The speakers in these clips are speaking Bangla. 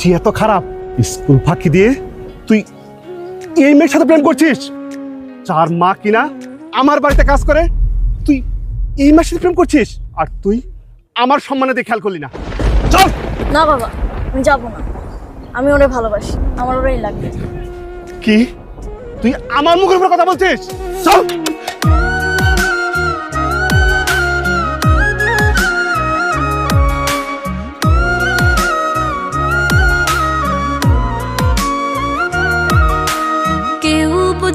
রুচি এত খারাপ? স্কুল ফাঁকি দিয়ে? তুই এই মেয়ের সাথে প্রেম করছিস? চার মা কিনা আমার বাড়িতে কাজ করে তুই এই মেয়ের সাথে প্রেম করছিস? আর তুই আমার সম্মানে দিয়ে খেয়াল করলি না। চল! না বাবা আমি যাব না। আমি ওরে ভালোবাসি আমার ওরাই লাগবে। কি? তুই আমার মুখের উপর কথা বলছিস? চল!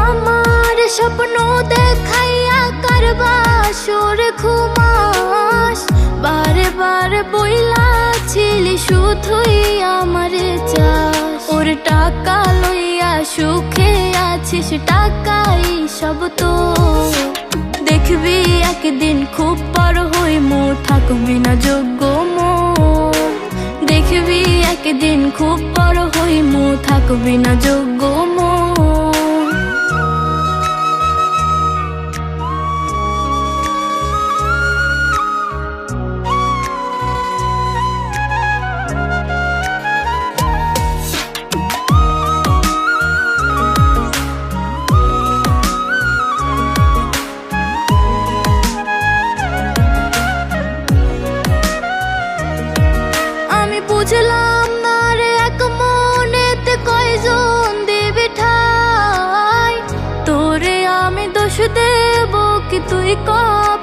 আমার আমার স্বপ্ন দেখাইয়া করবা, সুর ঘুমাস। বারে বারে বইলা ছিলি শুধুই আমার চাস ওর টাকা লইয়া সুখে আছিস, টাকাই সব তো। দেখবি একদিন খুব বড় হই মো থাকবি না যোগ্য মো। দেখবি একদিন খুব বড় হই মো থাকবি না যোগ্য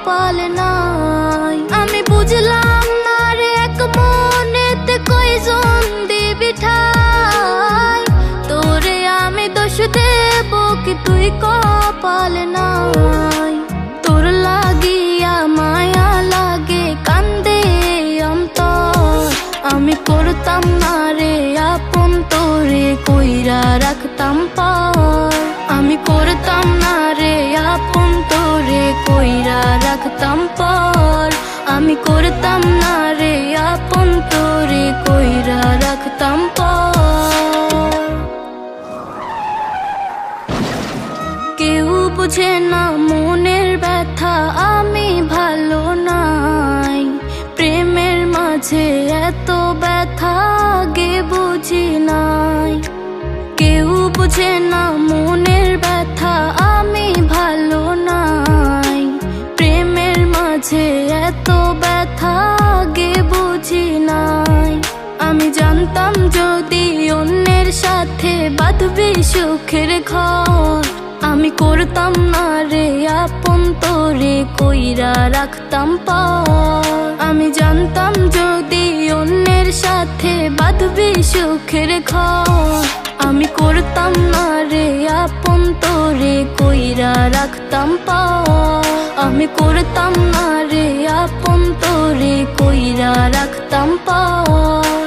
কপাল আমি বুঝলাম না রে, এক মনেতে কয়জন দেবে ঠাই। তোরে আমি দোষ কি তুই কপাল নাই। তোর লাগিয়া মায়া লাগে কান্দে অন্তর। আমি করতাম না রে, আপন তোরে কইরা রাখতাম পর আমি করতাম না কইরা রাখতাম পর, আমি করতাম না রে আপন তোরে কইরা রাখতাম পর। কেউ বুঝে না মনের ব্যথা, আমি ভালো নাই। প্রেমের মাঝে এত ব্যথা, আগে বুঝি নাই। কেউ বুঝে না মনের ব্যথা মাঝে এত ব্যথা, আগে বুঝি নাই। আমি জানতাম যদি অন্যের সাথে বাঁধবি সুখের ঘর, আমি করতাম না রে আপন তোরে কইরা রাখতাম পর। আমি জানতাম যদি অন্যের সাথে বাঁধবি সুখের ঘর, আমি করতাম না রে আপন তোরে কইরা রাখতাম পর। আমি করতাম না রে আপন তোরে কইরা রাখতাম পর